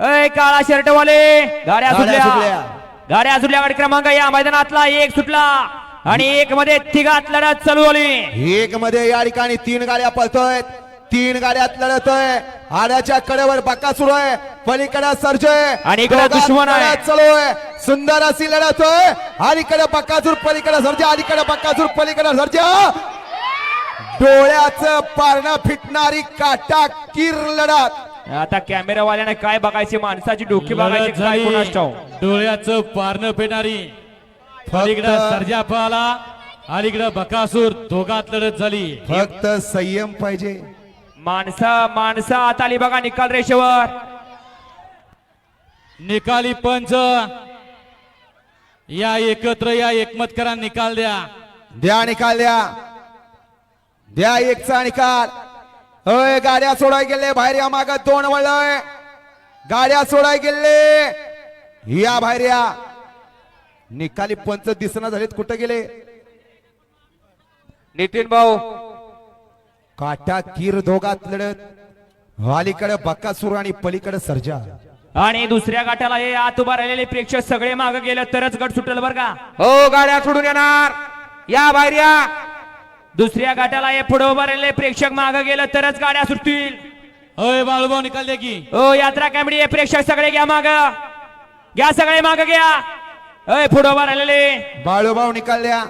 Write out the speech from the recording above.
अय काळा शर्ट वाले गाड्या सुटल्या. गाड्या सुटल्या गाडी क्रमांक या मैदानातला एक सुटला. आणि एक मध्ये तिघात लढत चालू झाली. एक मध्ये या ठिकाणी तीन गाड्या पळतोय तीन गाड्यात लढतोय. आड्याच्या कडेवर बक्का सुरू आहे. पलीकडे सर्जय आणि इकडे दुश्मन आहे. चालू आहे. सुंदर अशी लढत होय अलीकडे बक्कासूर पलीकडे सर्जा. अलीकडे बक्कासूर पलीकडे सर्जा. डोळ्याचं पारणं फिटणारी काटा किर लढत. आता कॅमेरावाल्याने काय बघायची? माणसाची डोकी बघायची काय. डोळ्याचं पारणं पेणारी पलीकडं सर्जा पळाला अलीकडं बकासूर दोघात लढत झाली. फक्त संयम पाहिजे. माणसं माणसं आता आली बघा निकाल रेषेवर. निकाली पंच. या एकत्र या एकमतकरा निकाल द्या. द्या निकाल द्या. द्या एकचा निकाल. होय गाड्या सोडाय गेले बाहेर या माग दोन वळय गाड्या सोडाय गेले. या बाहेर या. निकाली पंच दिसना झालेत कुठं गेले? नितीन भाऊ. काटा किर दोघात लढत. अलीकडे बक्कासूर आणि पलीकडे सर्जा. आणि दुसऱ्या गाठाला हे आत उभा राहिलेले प्रेक्षक सगळे माग गेलं तरच गट सुटेल बरं का? हो गाड्या सोडून येणार. या बाहेर या. दुसऱ्या गाठाला हे पुढे उभा राहिलेले प्रेक्षक माग गेलं तरच गाड्या सुटतील. होय बाळूभाऊ निकाल द्या की. ओ यात्रा कॅमेडी हे प्रेक्षक सगळे घ्या माग. घ्या सगळे माग घ्या. अय पुढे उभा राहिलेले बाळूभाऊ निकाल द्या.